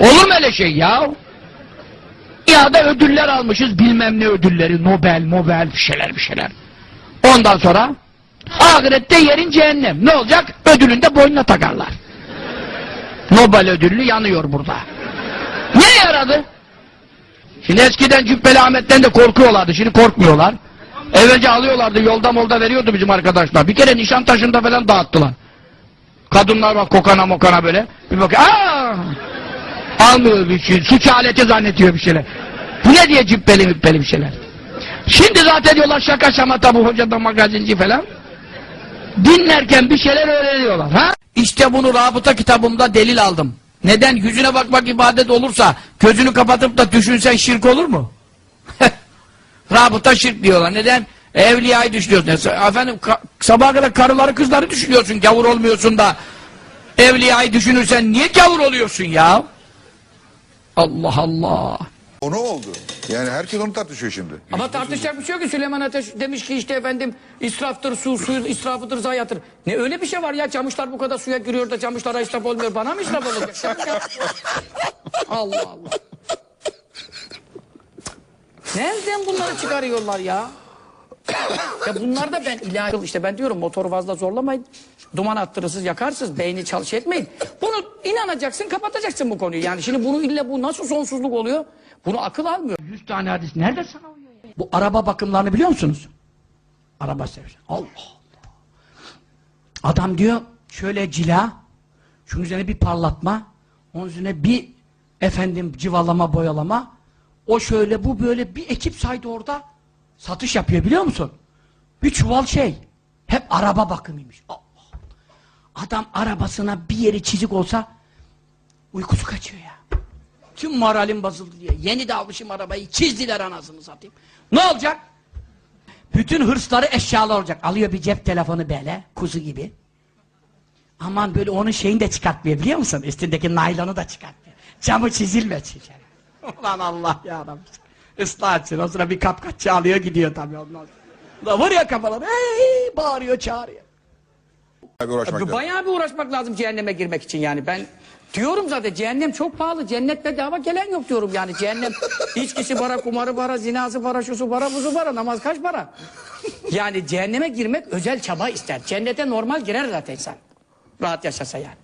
Olur mu öyle şey ya? Ya da ödüller almışız bilmem ne ödülleri Nobel, Nobel bir şeyler bir şeyler. Ondan sonra ahirette yerin cehennem. Ne olacak? Ödülünü de boynuna takarlar. Nobel ödüllü yanıyor burada. Ne yaradı? Şimdi eskiden Cübbeli Ahmet'ten de korkuyorlardı. Şimdi korkmuyorlar. Evvelce alıyorlardı. Yolda molda veriyordu bizim arkadaşlar. Bir kere nişan taşında falan dağıttılar. Kadınlar var kokana mokana böyle. Bir bakıyor. Aa! Almıyor bir şey. Suç aleti zannediyor bir şeyler. Bu ne diye cübbeli mübbeli bir şeyler. Şimdi zaten diyorlar şaka şamata bu hoca da magazinci falan. Dinlerken bir şeyler öğreniyorlar. Ha? İşte bunu rabıta kitabımda delil aldım. Neden? Yüzüne bakmak ibadet olursa gözünü kapatıp da düşünsen şirk olur mu? rabıta şirk diyorlar. Neden? Evliyayı düşünüyorsun. Efendim sabaha kadar karıları kızları düşünüyorsun. Gavur olmuyorsun da evliyayı düşünürsen niye gavur oluyorsun ya? Allah Allah. O ne oldu? Yani herkes onu tartışıyor şimdi. Ama tartışacak bir şey yok ki Süleyman Ateş demiş ki işte efendim israftır su, suyu israfıdır zayiattır. Ne öyle bir şey var ya camışlar bu kadar suya giriyor da camışlara israf olmuyor. Bana mı israf olacak? Allah Allah. Nereden bunları çıkarıyorlar ya? Ya bunlar da ben ilahi işte ben diyorum motoru fazla zorlamayın. Duman attırırsınız, yakarsınız, beyni çalış etmeyin. Bunu inanacaksın, kapatacaksın bu konuyu. Yani şimdi bunu ille bu nasıl sonsuzluk oluyor? Bunu akıl almıyor. Yüz tane hadis nerede sana uyuyor ya? Bu araba bakımlarını biliyor musunuz? Araba sevişi. Allah Allah. Adam diyor şöyle cila, şunun üzerine bir parlatma, onun üzerine bir efendim civalama boyalama, o şöyle bu böyle bir ekip saydı orada satış yapıyor biliyor musun? Bir çuval şey. Hep araba bakımıymış. Allah. Adam arabasına bir yeri çizik olsa uykusu kaçıyor ya. Tüm moralim bozuldu diye. Yeni de almışım arabayı. Çizdiler anasını satayım. Ne olacak? Bütün hırsları eşyalar olacak. Alıyor bir cep telefonu böyle. Kuzu gibi. Aman böyle onun şeyini de çıkartmıyor biliyor musun? Üstündeki naylonu da çıkartmıyor. Camı çizilme çizer. Ulan Allah ya Rabbi. Islah etsin. O sıra bir kapkaççı alıyor gidiyor tabii ondan sonra. Da Vuruyor kafaları. Hey, bağırıyor çağırıyor. Abi uğraşmak lazım. Bayağı bir uğraşmak lazım cehenneme girmek için yani. Ben diyorum zaten cehennem çok pahalı. Cennet bedava gelen yok diyorum yani. Cehennem içkisi para, kumarı para, zinası para, şusu para, buzu para, namaz kaç para? Yani cehenneme girmek özel çaba ister. Cennete normal girer zaten insan. Rahat yaşasa yani.